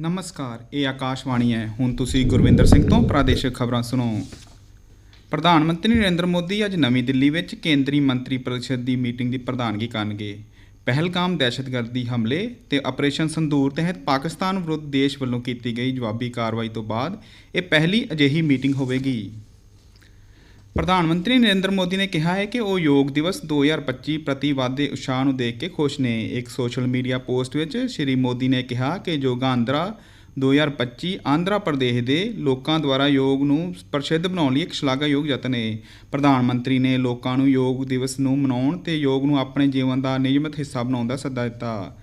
ਨਮਸਕਾਰ, ਇਹ ਆਕਾਸ਼ਵਾਣੀ ਹੈ। ਹੁਣ ਤੁਸੀਂ ਗੁਰਵਿੰਦਰ ਸਿੰਘ ਤੋਂ ਪ੍ਰਾਦੇਸ਼ਿਕ ਖਬਰਾਂ ਸੁਣੋ। ਪ੍ਰਧਾਨ ਮੰਤਰੀ ਨਰਿੰਦਰ ਮੋਦੀ ਅੱਜ ਨਵੀਂ ਦਿੱਲੀ ਵਿੱਚ ਕੇਂਦਰੀ ਮੰਤਰੀ ਪਰਿਸ਼ਦ ਦੀ ਮੀਟਿੰਗ ਦੀ ਪ੍ਰਧਾਨਗੀ ਕਰਨਗੇ। ਪਹਿਲਗਾਮ ਦਹਿਸ਼ਤਗਰਦੀ ਹਮਲੇ ਤੇ ਆਪਰੇਸ਼ਨ ਸੰਦੂਰ ਤਹਿਤ ਪਾਕਿਸਤਾਨ ਵਿਰੁੱਧ ਦੇਸ਼ ਵੱਲੋਂ ਕੀਤੀ ਗਈ ਜਵਾਬੀ ਕਾਰਵਾਈ ਤੋਂ ਬਾਅਦ ਇਹ ਪਹਿਲੀ ਅਜਿਹੀ ਮੀਟਿੰਗ ਹੋਵੇਗੀ। ਪ੍ਰਧਾਨ ਮੰਤਰੀ ਨਰਿੰਦਰ ਮੋਦੀ ਨੇ ਕਿਹਾ ਹੈ ਕਿ ਉਹ ਯੋਗ ਦਿਵਸ 2025 ਪ੍ਰਤੀ ਵਾਧੇ ਉਤਸ਼ਾਹ ਨੂੰ ਦੇਖ ਕੇ ਖੁਸ਼ ਨੇ। ਇੱਕ ਸੋਸ਼ਲ ਮੀਡੀਆ ਪੋਸਟ ਵਿੱਚ ਸ਼੍ਰੀ ਮੋਦੀ ਨੇ ਕਿਹਾ ਕਿ ਯੋਗਾਂਦਰਾ 2025 ਆਂਧਰਾ ਪ੍ਰਦੇਸ਼ ਦੇ ਲੋਕਾਂ ਦੁਆਰਾ ਯੋਗ ਨੂੰ ਪ੍ਰਸਿੱਧ ਬਣਾਉਣ ਲਈ ਇੱਕ ਸ਼ਲਾਘਾਯੋਗ ਯਤਨ ਹੈ ਪ੍ਰਧਾਨ ਮੰਤਰੀ ਨੇ ਲੋਕਾਂ ਨੂੰ ਯੋਗ ਦਿਵਸ ਨੂੰ ਮਨਾਉਣ ਤੇ ਯੋਗ ਨੂੰ ਆਪਣੇ ਜੀਵਨ ਦਾ ਨਿਯਮਿਤ ਹਿੱਸਾ ਬਣਾਉਣ ਦਾ ਸੱਦਾ ਦਿੱਤਾ।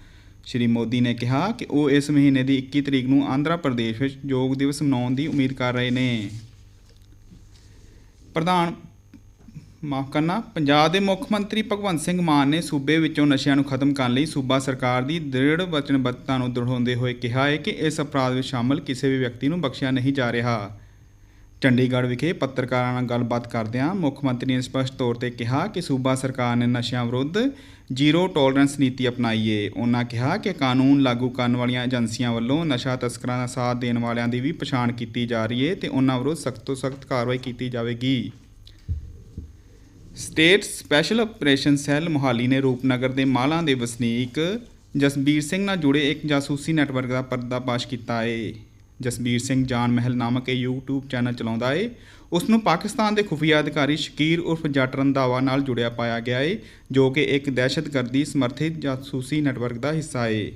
ਸ਼੍ਰੀ ਮੋਦੀ ਨੇ ਕਿਹਾ ਕਿ ਉਹ ਇਸ ਮਹੀਨੇ ਦੀ 21 ਤਰੀਕ ਨੂੰ ਆਂਧਰਾ ਪ੍ਰਦੇਸ਼ ਵਿੱਚ ਯੋਗ ਦਿਵਸ ਮਨਾਉਣ ਦੀ ਉਮੀਦ ਕਰ ਰਹੇ ਨੇ। ਪ੍ਰਧਾਨ ਮਾਫ ਕਰਨਾ, ਪੰਜਾਬ ਦੇ ਮੁੱਖ ਮੰਤਰੀ ਭਗਵੰਤ ਸਿੰਘ ਮਾਨ ਨੇ ਸੂਬੇ ਵਿੱਚੋਂ ਨਸ਼ਿਆਂ ਨੂੰ ਖਤਮ ਕਰਨ ਲਈ ਸੂਬਾ ਸਰਕਾਰ ਦੀ ਦ੍ਰਿੜ ਵਚਨਬੱਧਤਾ ਨੂੰ ਦੁਹਰਾਉਂਦੇ ਹੋਏ ਕਿਹਾ ਹੈ ਕਿ ਇਸ ਅਪਰਾਧ ਵਿੱਚ ਸ਼ਾਮਲ ਕਿਸੇ ਵੀ ਵਿਅਕਤੀ ਨੂੰ ਬਖਸ਼ਿਆ ਨਹੀਂ ਜਾ ਰਿਹਾ। ਚੰਡੀਗੜ੍ਹ ਵਿਖੇ ਪੱਤਰਕਾਰਾਂ ਨਾਲ ਗੱਲਬਾਤ ਕਰਦਿਆਂ ਮੁੱਖ ਮੰਤਰੀ ਨੇ ਸਪਸ਼ਟ ਤੌਰ ਤੇ ਕਿਹਾ ਕਿ ਸੂਬਾ ਸਰਕਾਰ ਨੇ ਨਸ਼ਿਆਂ ਵਿਰੁੱਧ ਜ਼ੀਰੋ ਟੋਲਰੈਂਸ ਨੀਤੀ ਅਪਣਾਈ ਏ। ਉਹਨਾਂ ਕਿਹਾ ਕਿ ਕਾਨੂੰਨ ਲਾਗੂ ਕਰਨ ਵਾਲੀਆਂ ਏਜੰਸੀਆਂ ਵੱਲੋਂ ਨਸ਼ਾ ਤਸਕਰਾਂ ਦਾ ਸਾਥ ਦੇਣ ਵਾਲਿਆਂ ਦੀ ਵੀ ਪਛਾਣ ਕੀਤੀ ਜਾ ਰਹੀ ਏ ਤੇ ਉਹਨਾਂ ਵਿਰੁੱਧ ਸਖਤ ਤੋਂ ਸਖਤ ਕਾਰਵਾਈ ਕੀਤੀ ਜਾਵੇਗੀ। State special operation cell Mohali ਨੇ ਰੂਪਨਗਰ ਦੇ ਮਾਲਾਂ ਦੇ ਵਸਨੀਕ ਜਸਬੀਰ ਸਿੰਘ ਨਾਲ ਜੁੜੇ ਇੱਕ ਜਾਸੂਸੀ ਨੈਟਵਰਕ ਦਾ ਪਰਦਾਫਾਸ਼ ਕੀਤਾ ਏ। ਜਸਬੀਰ ਸਿੰਘ ਜਾਨ ਮਹਿਲ ਨਾਮਕ ਇਹ YouTube ਚੈਨਲ ਚਲਾਉਂਦਾ ਏ। ਉਸ ਨੂੰ ਪਾਕਿਸਤਾਨ ਦੇ ਖੁਫੀਆ ਅਧਿਕਾਰੀ ਸ਼ਕੀਰ ਉਰਫ ਜੱਟ ਰੰਧਾਵਾ ਨਾਲ ਜੁੜਿਆ ਪਾਇਆ ਗਿਆ ਏ, ਜੋ ਕਿ ਇੱਕ ਦਹਿਸ਼ਤਗਰਦੀ ਸਮਰਥਿਤ ਜਾਸੂਸੀ ਨੈਟਵਰਕ ਦਾ ਹਿੱਸਾ ਏ।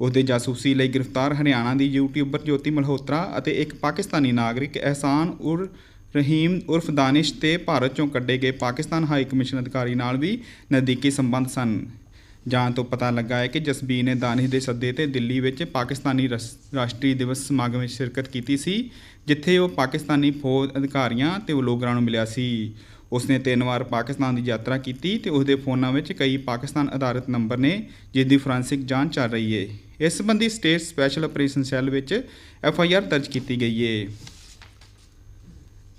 ਉਸ ਦੇ ਜਾਸੂਸੀ ਲਈ ਗ੍ਰਿਫਤਾਰ ਹਰਿਆਣਾ ਦੀ ਯੂਟਿਊਬਰ ਜੋਤੀ ਮਲਹੋਤਰਾ ਅਤੇ ਇੱਕ ਪਾਕਿਸਤਾਨੀ ਨਾਗਰਿਕ ਅਹਿਸਾਨ ਉਰ ਰਹੀਮ ਉਰਫ ਦਾਨਿਸ਼ ਤੇ ਭਾਰਤ ਚੋਂ ਕੱਢੇ ਗਏ ਪਾਕਿਸਤਾਨ ਹਾਈ ਕਮਿਸ਼ਨ ਅਧਿਕਾਰੀ ਨਾਲ ਵੀ ਨਜ਼ਦੀਕੀ ਸੰਬੰਧ ਸਨ। ਜਾਂਚ ਤੋਂ ਪਤਾ ਲੱਗਾ ਹੈ ਕਿ ਜਸਬੀਰ ਨੇ ਦਾਨਿਸ਼ ਦੇ ਸੱਦੇ ਤੇ ਦਿੱਲੀ ਵਿੱਚ ਪਾਕਿਸਤਾਨੀ ਰਸ- ਰਾਸ਼ਟਰੀ ਦਿਵਸ ਸਮਾਗਮ ਵਿੱਚ ਸ਼ਿਰਕਤ ਕੀਤੀ ਸੀ, ਜਿੱਥੇ ਉਹ ਪਾਕਿਸਤਾਨੀ ਫੌਜ ਅਧਿਕਾਰੀਆਂ ਤੇ ਵਲੋਗਰਾਂ ਨੂੰ ਮਿਲਿਆ ਸੀ। ਉਸਨੇ ਤਿੰਨ ਵਾਰ ਪਾਕਿਸਤਾਨ ਦੀ ਯਾਤਰਾ ਕੀਤੀ ਤੇ ਉਸਦੇ ਫੋਨਾਂ ਵਿੱਚ ਕਈ ਪਾਕਿਸਤਾਨ ਆਧਾਰਿਤ ਨੰਬਰ ਨੇ ਜਿਸ ਦੀ ਫੋਰੈਂਸਿਕ ਜਾਂਚ ਚੱਲ ਰਹੀ ਹੈ। ਇਸ ਸੰਬੰਧੀ ਸਟੇਟ ਸਪੈਸ਼ਲ ਆਪਰੇਸ਼ਨ ਸੈੱਲ ਵਿੱਚ ਐਫ ਆਈ ਆਰ ਦਰਜ ਕੀਤੀ ਗਈ ਹੈ।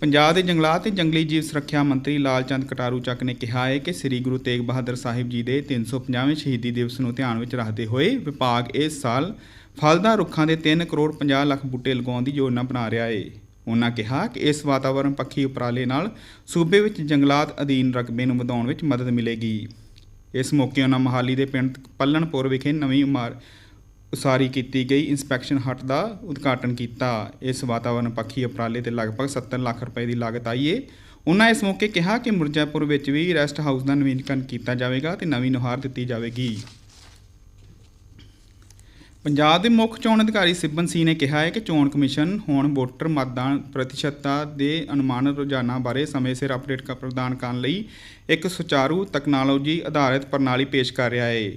ਪੰਜਾਬ ਦੇ ਜੰਗਲਾਤ ਤੇ ਜੰਗਲੀ ਜੀਵ ਸੁਰੱਖਿਆ ਮੰਤਰੀ ਲਾਲਚੰਦ ਕਟਾਰੂ ਚੱਕ ਨੇ ਕਿਹਾ ਹੈ ਕਿ ਸ੍ਰੀ ਗੁਰੂ ਤੇਗ ਬਹਾਦਰ ਸਾਹਿਬ ਜੀ ਦੇ 350ਵੇਂ ਸ਼ਹੀਦੀ ਦਿਵਸ ਨੂੰ ਧਿਆਨ ਵਿੱਚ ਰੱਖਦੇ ਹੋਏ ਵਿਭਾਗ ਇਸ ਸਾਲ ਫਲਦਾਰ ਰੁੱਖਾਂ ਦੇ 3 ਕਰੋੜ 50 ਲੱਖ ਬੂਟੇ ਲਗਾਉਣ ਦੀ ਯੋਜਨਾ ਬਣਾ ਰਿਹਾ ਹੈ। ਉਹਨਾਂ ਕਿਹਾ ਕਿ ਇਸ ਵਾਤਾਵਰਣ ਪੱਖੀ ਉਪਰਾਲੇ ਨਾਲ ਸੂਬੇ ਵਿੱਚ ਜੰਗਲਾਤ ਅਧੀਨ ਰਕਬੇ ਨੂੰ ਵਧਾਉਣ ਵਿੱਚ ਮਦਦ ਮਿਲੇਗੀ। ਇਸ ਮੌਕੇ ਉਹਨਾਂ ਮਹਾਲੀ ਦੇ ਪਿੰਡ ਪੱਲਣਪੁਰ ਵਿਖੇ ਨਵੀਂ ਇਮਾਰ ਉਸਾਰੀ ਕੀਤੀ ਗਈ। ਇਨਸਪੈਕਸ਼ਨ ਹੱਟ ਦਾ ਉਦਘਾਟਨ ਕੀਤਾ। ਇਸ ਵਾਤਾਵਰਣ ਪੱਖੀ ਉਪਰਾਲੇ ਤੇ ਲਗਭਗ 70 ਲੱਖ ਰੁਪਏ ਦੀ ਲਾਗਤ ਆਈ ਏ। ਉਹਨਾਂ ਇਸ ਮੌਕੇ ਕਿਹਾ ਕਿ ਮੁਰਜਾਪੁਰ ਵਿੱਚ ਵੀ ਰੈਸਟ ਹਾਊਸ ਦਾ ਨਵੀਨੀਕਰਨ ਕੀਤਾ ਜਾਵੇਗਾ ਤੇ ਨਵੀਂ ਨੁਹਾਰ ਦਿੱਤੀ ਜਾਵੇਗੀ। ਪੰਜਾਬ ਦੇ ਮੁੱਖ ਚੋਣ ਅਧਿਕਾਰੀ ਸਿਬਨ ਸਿੰਘ ਨੇ ਕਿਹਾ ਹੈ ਕਿ ਚੋਣ ਕਮਿਸ਼ਨ ਹੁਣ ਵੋਟਰ ਮਤਦਾਨ ਪ੍ਰਤੀਸ਼ਤਤਾ ਦੇ ਅਨੁਮਾਨਿਤ ਰੁਝਾਨਾਂ ਬਾਰੇ ਸਮੇਂ ਸਿਰ ਅਪਡੇਟ ਪ੍ਰਦਾਨ ਕਰਨ ਲਈ ਇੱਕ ਸੁਚਾਰੂ ਤਕਨਾਲੋਜੀ ਆਧਾਰਿਤ ਪ੍ਰਣਾਲੀ ਪੇਸ਼ ਕਰ ਰਿਹਾ ਹੈ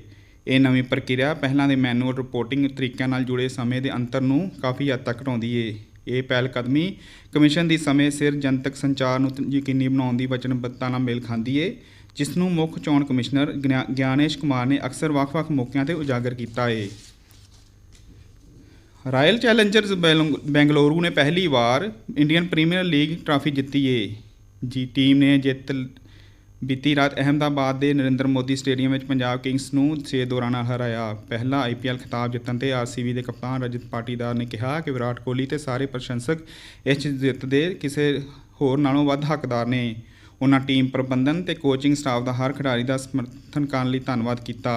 ਇਹ ਨਵੀਂ ਪ੍ਰਕਿਰਿਆ ਪਹਿਲਾਂ ਦੇ ਮੈਨੂਅਲ ਰਿਪੋਰਟਿੰਗ ਤਰੀਕਿਆਂ ਨਾਲ ਜੁੜੇ ਸਮੇਂ ਦੇ ਅੰਤਰ ਨੂੰ ਕਾਫੀ ਹੱਦ ਤੱਕ ਘਟਾਉਂਦੀ ਹੈ ਇਹ ਪਹਿਲ ਕਦਮੀ ਕਮਿਸ਼ਨ ਦੀ ਸਮੇਂ ਸਿਰ ਜਨਤਕ ਸੰਚਾਰ ਨੂੰ ਯਕੀਨੀ ਬਣਾਉਣ ਦੀ ਵਚਨਬੱਧਤਾ ਨਾਲ ਮੇਲ ਖਾਂਦੀ ਏ, ਜਿਸ ਨੂੰ ਮੁੱਖ ਚੋਣ ਕਮਿਸ਼ਨਰ ਗਿਆ- ਗਿਆਨੇਸ਼ ਕੁਮਾਰ ਨੇ ਅਕਸਰ ਵੱਖ-ਵੱਖ ਮੌਕਿਆਂ ਤੇ ਉਜਾਗਰ ਕੀਤਾ ਹੈ ਰਾਇਲ ਚੈਲੰਜਰਸ ਬੈਲੰਗ- ਬੈਂਗਲੁਰੂ ਨੇ ਪਹਿਲੀ ਵਾਰ ਇੰਡੀਅਨ ਪ੍ਰੀਮੀਅਰ ਲੀਗ ਟਰਾਫੀ ਜਿੱਤੀ ਏ। ਜੀ ਟੀਮ ਨੇ ਜਿੱਤ ਬੀਤੀ ਰਾਤ ਅਹਿਮਦਾਬਾਦ ਦੇ ਨਰਿੰਦਰ ਮੋਦੀ ਸਟੇਡੀਅਮ ਵਿੱਚ ਪੰਜਾਬ ਕਿੰਗਸ ਨੂੰ 6 ਦੌਰਾਂ ਨਾਲ ਹਰਾਇਆ ਪਹਿਲਾ ਆਈਪੀਐਲ ਖਿਤਾਬ ਜਿੱਤਣ ਤੇ ਆਰਸੀਬੀ ਦੇ ਕਪਤਾਨ ਰਜਤ ਪਾਟੀਦਾਰ ਨੇ ਕਿਹਾ ਕਿ ਵਿਰਾਟ ਕੋਹਲੀ ਤੇ ਸਾਰੇ ਪ੍ਰਸ਼ੰਸਕ ਇਸ ਜਿੱਤ ਦੇ ਕਿਸੇ ਹੋਰ ਨਾਲੋਂ ਵੱਧ ਹੱਕਦਾਰ ਨੇ ਉਹਨਾਂ ਟੀਮ ਪ੍ਰਬੰਧਨ ਤੇ ਕੋਚਿੰਗ ਸਟਾਫ ਦਾ ਹਰ ਖਿਡਾਰੀ ਦਾ ਸਮਰਥਨ ਕਰਨ ਲਈ ਧੰਨਵਾਦ ਕੀਤਾ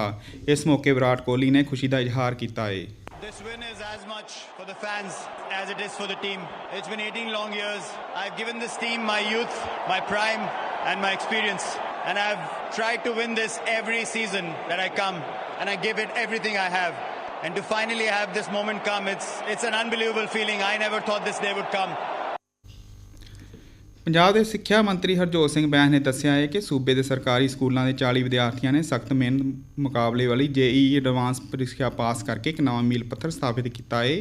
ਇਸ ਮੌਕੇ ਵਿਰਾਟ ਕੋਹਲੀ ਨੇ ਖੁਸ਼ੀ ਦਾ ਇਜ਼ਹਾਰ ਕੀਤਾ ਹੈ This win is as much for the fans as it is for the team. It's been 18 long years. I've given this team my youth, my prime, and my experience. And I've tried to win this every season that I come. And I give it everything I have. And to finally have this moment come, it's, it's an unbelievable feeling. I never thought this day would come. Punjab ਦੇ ਸਿੱਖਿਆ ਮੰਤਰੀ ਹਰਜੋਤ ਸਿੰਘ ਬੈਂਸ ਨੇ ਦੱਸਿਆ ਹੈ ਕਿ ਸੂਬੇ ਦੇ ਸਰਕਾਰੀ ਸਕੂਲਾਂ ਦੇ 40 ਵਿਦਿਆਰਥੀਆਂ ਨੇ ਸਖਤ ਮਿਹਨਤ ਮੁਕਾਬਲੇ ਵਾਲੀ ਜੇਈ ਐਡਵਾਂਸ ਪ੍ਰੀਖਿਆ ਪਾਸ ਕਰਕੇ ਇੱਕ ਨਵਾਂ ਮੀਲ ਪੱਥਰ ਸਥਾਪਿਤ ਕੀਤਾ ਹੈ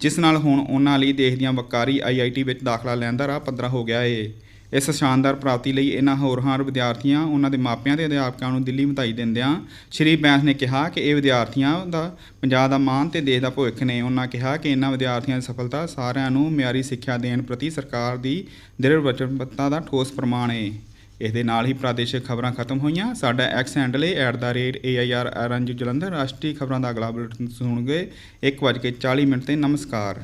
ਜਿਸ ਨਾਲ ਹੁਣ ਉਹਨਾਂ ਲਈ ਦੇਸ਼ ਦੀਆਂ ਵਕਾਰੀ ਆਈਆਈਟੀ ਵਿੱਚ ਦਾਖਲਾ ਲੈਣ ਦਾ ਰਾਹ ਪੱਧਰਾ ਹੋ ਗਿਆ ਹੈ ਇਸ ਸ਼ਾਨਦਾਰ ਪ੍ਰਾਪਤੀ ਲਈ ਇਹਨਾਂ ਹੋਰਹਾਰ ਵਿਦਿਆਰਥੀਆਂ, ਉਹਨਾਂ ਦੇ ਮਾਪਿਆਂ ਤੇ ਅਧਿਆਪਕਾਂ ਨੂੰ ਦਿੱਲੀ ਵਧਾਈ ਦਿੰਦਿਆਂ ਸ਼੍ਰੀ ਬੈਂਸ ਨੇ ਕਿਹਾ ਕਿ ਇਹ ਵਿਦਿਆਰਥੀਆਂ ਦਾ ਪੰਜਾਬ ਦਾ ਮਾਣ ਤੇ ਦੇਸ਼ ਦਾ ਭਵਿੱਖ ਨੇ। ਉਹਨਾਂ ਕਿਹਾ ਕਿ ਇਹਨਾਂ ਵਿਦਿਆਰਥੀਆਂ ਦੀ ਸਫਲਤਾ ਸਾਰਿਆਂ ਨੂੰ ਮਿਆਰੀ ਸਿੱਖਿਆ ਦੇਣ ਪ੍ਰਤੀ ਸਰਕਾਰ ਦੀ ਦ੍ਰਿੜ ਵਚਨਬੱਧਤਾ ਦਾ ਠੋਸ ਪ੍ਰਮਾਣ ਹੈ ਇਸ ਦੇ ਨਾਲ ਹੀ ਪ੍ਰਾਦੇਸ਼ਿਕ ਖਬਰਾਂ ਖਤਮ ਹੋਈਆਂ। ਸਾਡਾ ਐਕਸ ਹੈਂਡਲ ਹੈ @air_rnju ਜਲੰਧਰ। ਰਾਸ਼ਟਰੀ ਖਬਰਾਂ ਦਾ ਅਗਲਾ ਬੁਲੇਟਿਨ ਸੁਣੋਗੇ। 1:40 ਮਿੰਟ ਤੇ ਨਮਸਕਾਰ।